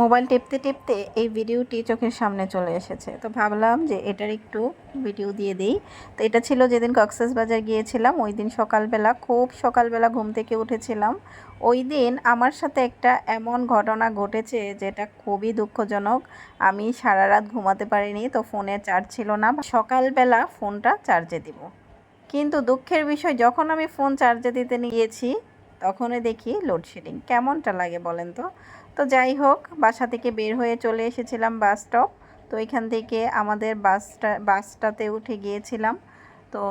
Mobile টিপতে টিপতে এই ভিডিওটি চোখের সামনে চলে এসেছে। তো ভাবলাম যে এটার একটু ভিডিও দিয়ে দিই। তো এটা ছিল যেদিন কক্সেস বাজার গিয়েছিলাম, ওই দিন সকালবেলা, খুব সকালবেলা ঘুম থেকে উঠেছিলাম। ওই দিন আমার সাথে একটা এমন ঘটনা ঘটেছে যেটা খুবই দুঃখজনক। আমি সারা রাত ঘুমাতে পারিনি, তো ফোনে চার্জ ছিল না। সকালবেলা ফোনটা চার্জে দিব। কিন্তু দুঃখের বিষয়, যখন আমি ফোন চার্জে দিতে গিয়েছি তখনই দেখি লোডশেডিং কেমনটা লাগে বলেন তো? তো যাই হোক, বাসা থেকে বের হয়ে চলে এসেছিলাম বাস স্টপ তো এখান থেকে আমাদের বাসটা বাসটাতে উঠে গিয়েছিলাম। তো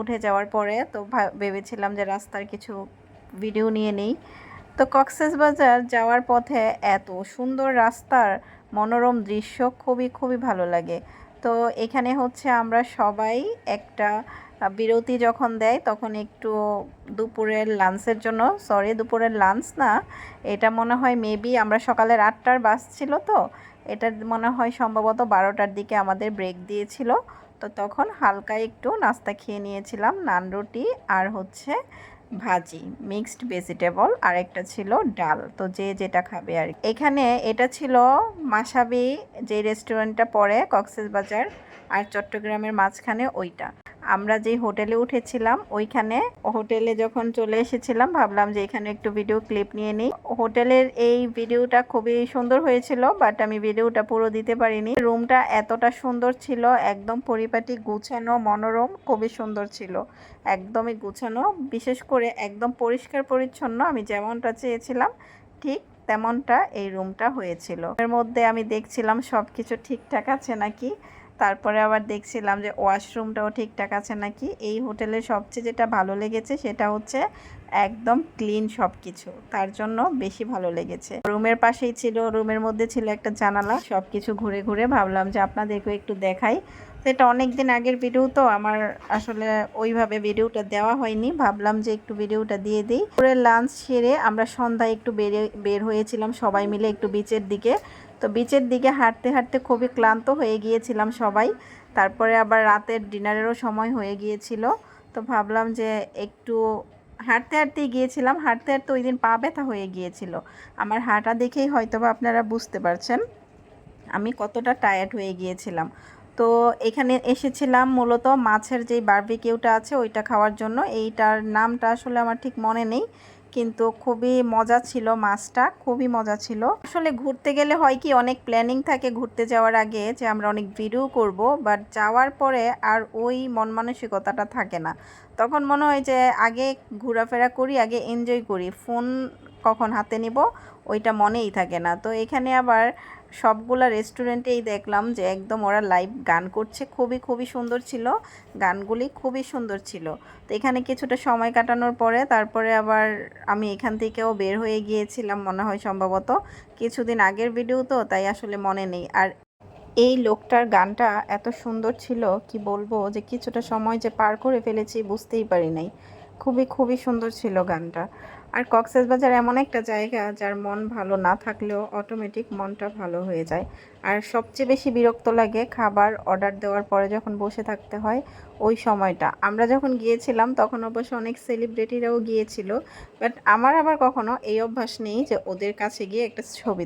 উঠে যাওয়ার পরে তো ভেবেছিলাম যে রাস্তার কিছু ভিডিও নিয়ে নেই। তো কক্সেস বাজার যাওয়ার পথে এত সুন্দর রাস্তার মনোরম দৃশ্য খুবই খুবই ভালো লাগে। তো এখানে হচ্ছে আমরা সবাই একটা বিরতি যখন দেয়, তখন একটু দুপুরের লাঞ্চের জন্য সরি দুপুরের লাঞ্চ না, এটা মনে হয় মেবি আমরা সকালের আটটার বাস ছিল তো, এটা মনে হয় সম্ভবত বারোটার দিকে আমাদের ব্রেক দিয়েছিল। তো তখন হালকা একটু নাস্তা খেয়ে নিয়েছিলাম, নান রুটি আর হচ্ছে ভাজি, মিক্সড ভেজিটেবল আর একটা ছিল ডাল। তো যে যেটা খাবে আর। এখানে এটা ছিল মাসাবি, যে রেস্টুরেন্টটা পড়ে কক্সেস বাজার আর চট্টগ্রামের মাঝখানে ওইটা। আমরা যেই হোটেলে উঠেছিলাম, ওইখানে হোটেলে যখন চলে এসেছিলাম, ভাবলাম যে এখানে একটু ভিডিও ক্লিপ নিয়ে নিই। হোটেলের এই ভিডিওটা খুবই সুন্দর হয়েছিল বাট আমি ভিডিওটা পুরো দিতে পারিনি। রুমটা এতটা সুন্দর ছিল, একদম পরিপাটি, গুছানো, মনোরম, খুবই সুন্দর ছিল। একদমই গুছানো। বিশেষ করে একদম পরিষ্কার পরিচ্ছন্ন, আমি যেমনটা চেয়েছিলাম, ঠিক তেমনটা এই রুমটা হয়েছিল। এর মধ্যে আমি দেখছিলাম সব কিছু ঠিকঠাক আছে নাকি? তারপরে আবার দেখছিলাম যে ওয়াশরুমটাও ঠিকঠাক আছে নাকি? এই হোটেলের সবচেয়ে যেটা ভালো লেগেছে সেটা হচ্ছে একদম ক্লিন সব কিছু তার জন্য বেশি ভালো লেগেছে। রুমের পাশেই ছিল, রুমের মধ্যে ছিল একটা জানালা। সব কিছু ঘুরে ঘুরে ভাবলাম যে আপনাদেরকেও একটু দেখাই। এটা অনেক দিন আগের ভিডিও তো আমার আসলে ওইভাবে ভিডিওটা দেওয়া হয়নি। ভাবলাম যে একটু ভিডিওটা দিয়ে দিই। পরে লাঞ্চ সেরে আমরা সন্ধ্যায় একটু বেরে, বের হয়েছিলাম সবাই মিলে একটু বিচের দিকে। তো বিচের দিকে হাঁটতে হাঁটতে খুবই ক্লান্ত হয়ে গিয়েছিলাম সবাই। তারপরে আবার রাতের ডিনারেরও সময় হয়ে গিয়েছিল। তো ভাবলাম যে একটু হাঁটতে, হাঁটতেই গিয়েছিলাম। হাঁটতে হাঁটতে ওই দিন পা ব্যথা হয়ে গিয়েছিল। আমার হাঁটা দেখেই হয়তো বা আপনারা বুঝতে পারছেন। আমি কতটা টায়ার্ড হয়ে গিয়েছিলাম। তো এখানে এসেছিলাম মূলত মাছের যেই বারবিকিউটা আছে ওইটা খাওয়ার জন্য। এইটার নামটা আসলে আমার ঠিক মনে নেই, কিন্তু খুবই মজা ছিল মাছটা, খুবই মজা ছিল। আসলে ঘুরতে গেলে হয় কি, অনেক প্ল্যানিং থাকে ঘুরতে যাওয়ার আগে যে আমরা অনেক ভিডিও করব বাট যাওয়ার পরে আর ওই মন মানসিকতাটা থাকে না। তখন মনে হয় যে আগে ঘোরাফেরা করি, আগে এনজয় করি। ফোন কখন হাতে নিব, ওইটা মনেই থাকে না। তো এখানে আবার সবগুলা রেস্টুরেন্টেই দেখলাম যে একদম ওরা লাইভ গান করছে। খুবই খুবই সুন্দর ছিল। গানগুলি খুবই সুন্দর ছিল। তো এখানে কিছুটা সময় কাটানোর পরে তারপরে আবার আমি এখান থেকেও বের হয়ে গিয়েছিলাম মনে হয় সম্ভবত। কিছুদিন আগের ভিডিও তো, তাই আসলে মনে নেই। আর এই লোকটার গানটা এত সুন্দর ছিল, কি বলব? যে কিছুটা সময় যে পার করে ফেলেছি বুঝতেই পারি নাই। খুবই খুবই সুন্দর ছিল গানটা। আর কক্সেস বাজার এমন একটা জায়গা যার মন ভালো না থাকলেও অটোমেটিক মনটা ভালো হয়ে যায়। আর সবচেয়ে বেশি বিরক্ত লাগে খাবার অর্ডার দেওয়ার পরে যখন বসে থাকতে হয়, ওই সময়টা। আমরা যখন গিয়েছিলাম, তখন অবশ্য অনেক সেলিব্রিটিরাও গিয়েছিল বাট আমার আবার কখনো এই অভ্যাস নেই যে ওদের কাছে গিয়ে একটা ছবি